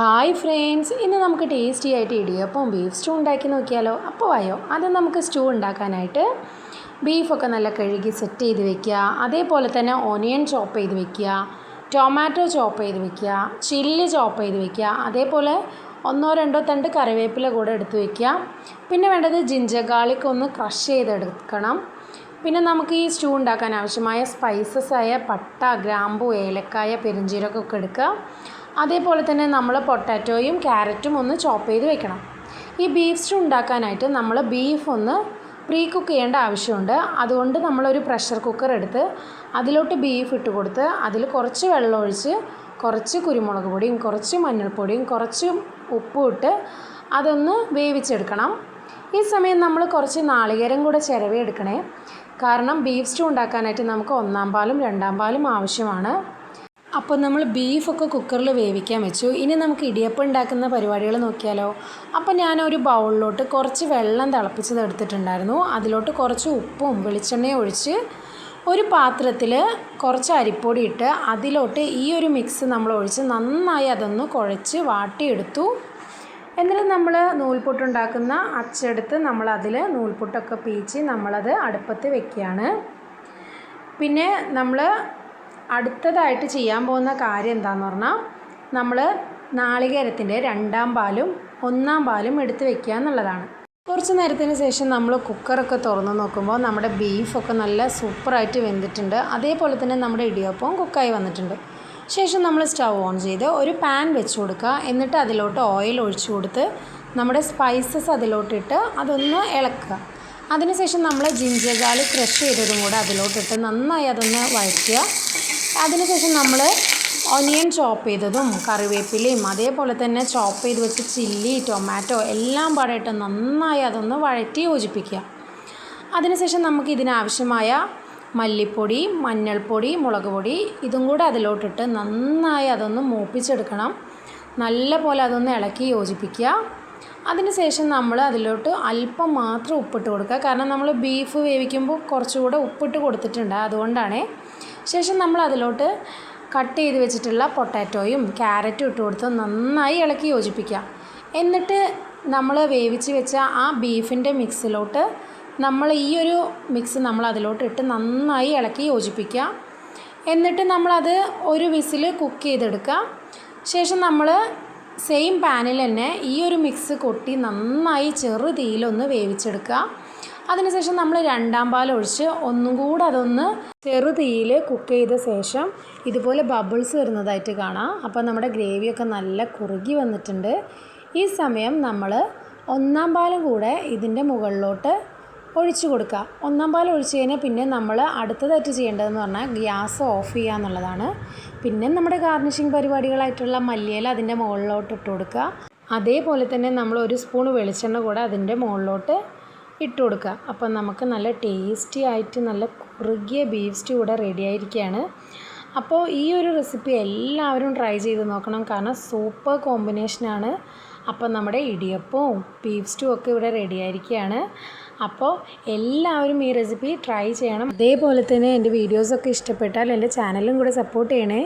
Hi friends ഇന്ന് നമുക്ക് tasty ആയിട്ട് ഇടിയപ്പം ബീഫ് സ്റ്റൂ ഉണ്ടാക്കി നോക്കിയാലോ? അപ്പോൾ ആയോ അത് നമുക്ക് സ്റ്റൂ ഉണ്ടാക്കാനായിട്ട് ബീഫൊക്കെ നല്ല കഴുകി സെറ്റ് ചെയ്ത് വെക്കുക. അതേപോലെ തന്നെ ഒനിയൻ ചോപ്പ് ചെയ്ത് വെക്കുക. ടൊമാറ്റോ ചോപ്പ് ചെയ്ത് വെക്കുക. ചില്ലി ചോപ്പ് ചെയ്ത് വെക്കുക. അതേപോലെ ഒന്നോ രണ്ടോ തണ്ട് കറിവേപ്പില കൂടെ എടുത്ത് വെക്കുക. പിന്നെ വേണ്ടത് ജിഞ്ചർ ഗാർലിക് ഒന്ന് ക്രഷ് ചെയ്തെടുക്കണം. പിന്നെ നമുക്ക് ഈ സ്റ്റൂ ഉണ്ടാക്കാൻ ആവശ്യമായ സ്പൈസസ് ആയ പട്ട ഗ്രാമ്പു ഏലക്കായ പെരിഞ്ചീരകമൊക്കെ എടുക്കുക. അതേപോലെ തന്നെ നമ്മൾ പൊട്ടാറ്റോയും ക്യാരറ്റും ഒന്ന് ചോപ്പ് ചെയ്ത് വെക്കണം. ഈ ബീഫ് സ്റ്റൂ ഉണ്ടാക്കാനായിട്ട് നമ്മൾ ബീഫ് ഒന്ന് പ്രീ കുക്ക് ചെയ്യേണ്ട ആവശ്യമുണ്ട്. അതുകൊണ്ട് നമ്മളൊരു പ്രഷർ കുക്കർ എടുത്ത് അതിലോട്ട് ബീഫ് ഇട്ട് കൊടുത്ത് അതിൽ കുറച്ച് വെള്ളം ഒഴിച്ച് കുറച്ച് കുരുമുളക് പൊടിയും കുറച്ച് മഞ്ഞൾപ്പൊടിയും കുറച്ച് ഉപ്പും ഇട്ട് അതൊന്ന് വേവിച്ചെടുക്കണം. ഈ സമയം നമ്മൾ കുറച്ച് നാളികേരം കൂടെ ചിരവി എടുക്കണേ കാരണം ബീഫ് സ്റ്റൂ ഉണ്ടാക്കാനായിട്ട് നമുക്ക് ഒന്നാം പാലും രണ്ടാം പാലും ആവശ്യമാണ്. അപ്പോൾ നമ്മൾ ബീഫൊക്കെ കുക്കറിൽ വേവിക്കാൻ വെച്ചു. ഇനി നമുക്ക് ഇടിയപ്പം ഉണ്ടാക്കുന്ന പരിപാടികൾ നോക്കിയാലോ? അപ്പോൾ ഞാനൊരു ബൗളിലോട്ട് കുറച്ച് വെള്ളം തിളപ്പിച്ചത് എടുത്തിട്ടുണ്ടായിരുന്നു. അതിലോട്ട് കുറച്ച് ഉപ്പും വെളിച്ചെണ്ണയും ഒഴിച്ച് ഒരു പാത്രത്തിൽ കുറച്ച് അരിപ്പൊടി ഇട്ട് അതിലോട്ട് ഈ ഒരു മിക്സ് നമ്മൾ ഒഴിച്ച് നന്നായി അതൊന്ന് കുഴച്ച് വാട്ടിയെടുത്തു. എന്നിട്ട് നമ്മൾ നൂൽപുട്ടുണ്ടാക്കുന്ന അച്ചെടുത്ത് നമ്മളതിൽ നൂൽപുട്ടൊക്കെ പീച്ച് നമ്മളത് അടുപ്പത്ത് വെക്കുകയാണ്. പിന്നെ നമ്മൾ അടുത്തതായിട്ട് ചെയ്യാൻ പോകുന്ന കാര്യം എന്താണെന്ന് പറഞ്ഞാൽ നമ്മൾ നാളികേരത്തിന്റെ രണ്ടാം പാലും ഒന്നാം പാലും എടുത്ത് വെക്കുക എന്നുള്ളതാണ്. കുറച്ച് നേരത്തിന് ശേഷം നമ്മൾ കുക്കറൊക്കെ തുറന്ന് നോക്കുമ്പോൾ നമ്മുടെ ബീഫൊക്കെ നല്ല സൂപ്പറായിട്ട് വെന്തിട്ടുണ്ട്. അതേപോലെ തന്നെ നമ്മുടെ ഇടിയപ്പവും കുക്കായി വന്നിട്ടുണ്ട്. ശേഷം നമ്മൾ സ്റ്റൗ ഓൺ ചെയ്ത് ഒരു പാൻ വെച്ച് കൊടുക്കുക. എന്നിട്ട് അതിലോട്ട് ഓയിൽ ഒഴിച്ചു കൊടുത്ത് നമ്മുടെ സ്പൈസസ് അതിലോട്ടിട്ട് അതൊന്ന് ഇളക്കുക. അതിനുശേഷം നമ്മൾ ജിഞ്ചർ ഗാർലിക് ക്രഷ് ചെയ്തതും കൂടെ അതിലോട്ടിട്ട് നന്നായി അതൊന്ന് വഴറ്റുക. അതിനുശേഷം നമ്മൾ ഒനിയൻ ചോപ്പ് ചെയ്തതും കറിവേപ്പിലയും അതേപോലെ തന്നെ ചോപ്പ് ചെയ്ത് വെച്ച ചില്ലി ടൊമാറ്റോ എല്ലാം പാടായിട്ട് നന്നായി അതൊന്ന് വഴറ്റി യോജിപ്പിക്കുക. അതിനുശേഷം നമുക്ക് ഇതിനാവശ്യമായ മല്ലിപ്പൊടി മഞ്ഞൾപ്പൊടി മുളക് പൊടി ഇതും കൂടെ അതിലോട്ടിട്ട് നന്നായി അതൊന്ന് മൂപ്പിച്ചെടുക്കണം. നല്ല പോലെ അതൊന്ന് ഇളക്കി യോജിപ്പിക്കുക. അതിനുശേഷം നമ്മൾ അതിലോട്ട് അല്പം മാത്രം ഉപ്പിട്ട് കൊടുക്കുക. കാരണം നമ്മൾ ബീഫ് വേവിക്കുമ്പോൾ കുറച്ചുകൂടെ ഉപ്പിട്ട് കൊടുത്തിട്ടുണ്ട്. അതുകൊണ്ടാണ് ശേഷം നമ്മൾ അതിലോട്ട് കട്ട് ചെയ്ത് വെച്ചിട്ടുള്ള പൊട്ടാറ്റോയും ക്യാരറ്റും ഇട്ട് കൊടുത്ത് നന്നായി ഇളക്കി യോജിപ്പിക്കുക. എന്നിട്ട് നമ്മൾ വേവിച്ച് വെച്ച ആ ബീഫിന്റെ മിക്സിലോട്ട് നമ്മൾ ഈ ഒരു മിക്സ് നമ്മൾ അതിലോട്ട് ഇട്ട് നന്നായി ഇളക്കി യോജിപ്പിക്കുക. എന്നിട്ട് നമ്മളത് ഒരു വിസിൽ കുക്ക് ചെയ്തെടുക്കുക. ശേഷം നമ്മൾ സെയിം പാനിൽ തന്നെ ഈ ഒരു മിക്സ് കൊട്ടി നന്നായി ചെറു തീയിലൊന്ന് വേവിച്ചെടുക്കുക. അതിനുശേഷം നമ്മൾ രണ്ടാം പാൽ ഒഴിച്ച് ഒന്നും കൂടെ അതൊന്ന് ചെറുതീയിൽ കുക്ക് ചെയ്ത ശേഷം ഇതുപോലെ ബബിൾസ് വരുന്നതായിട്ട് കാണാം. അപ്പോൾ നമ്മുടെ ഗ്രേവിയൊക്കെ നല്ല കുറുകി വന്നിട്ടുണ്ട്. ഈ സമയം നമ്മൾ ഒന്നാം പാലും കൂടെ ഇതിന്റെ മുകളിലോട്ട് ഒഴിച്ചു കൊടുക്കുക. ഒന്നാം പാൽ ഒഴിച്ച് കഴിഞ്ഞാൽ പിന്നെ നമ്മൾ അടുത്തതായിട്ട് ചെയ്യേണ്ടതെന്ന് പറഞ്ഞാൽ ഗ്യാസ് ഓഫ് ചെയ്യുക എന്നുള്ളതാണ്. പിന്നെ നമ്മുടെ ഗാർണിഷിങ് പരിപാടികളായിട്ടുള്ള മല്ലിയില അതിന്റെ മുകളിലോട്ട് ഇട്ട് കൊടുക്കുക. അതേപോലെ തന്നെ നമ്മൾ ഒരു സ്പൂൺ വെളിച്ചെണ്ണ കൂടെ അതിന്റെ മുകളിലോട്ട് ഇട്ട് കൊടുക്കുക. അപ്പം നമുക്ക് നല്ല ടേസ്റ്റി ആയിട്ട് നല്ല കുറുകിയ ബീഫ് സ്റ്റൂ ഇവിടെ റെഡി ആയിരിക്കുകയാണ്. അപ്പോൾ ഈ ഒരു റെസിപ്പി എല്ലാവരും ട്രൈ ചെയ്ത് നോക്കണം. കാരണം സൂപ്പർ കോമ്പിനേഷനാണ് അപ്പോൾ നമ്മുടെ ഇടിയപ്പവും ബീഫ് സ്റ്റൂ ഒക്കെ ഇവിടെ റെഡി ആയിരിക്കുകയാണ്. അപ്പോൾ എല്ലാവരും ഈ റെസിപ്പി ട്രൈ ചെയ്യണം. അതേപോലെ തന്നെ എന്റെ വീഡിയോസൊക്കെ ഇഷ്ടപ്പെട്ടാൽ എന്റെ ചാനലും കൂടെ സപ്പോർട്ട് ചെയ്യണേ.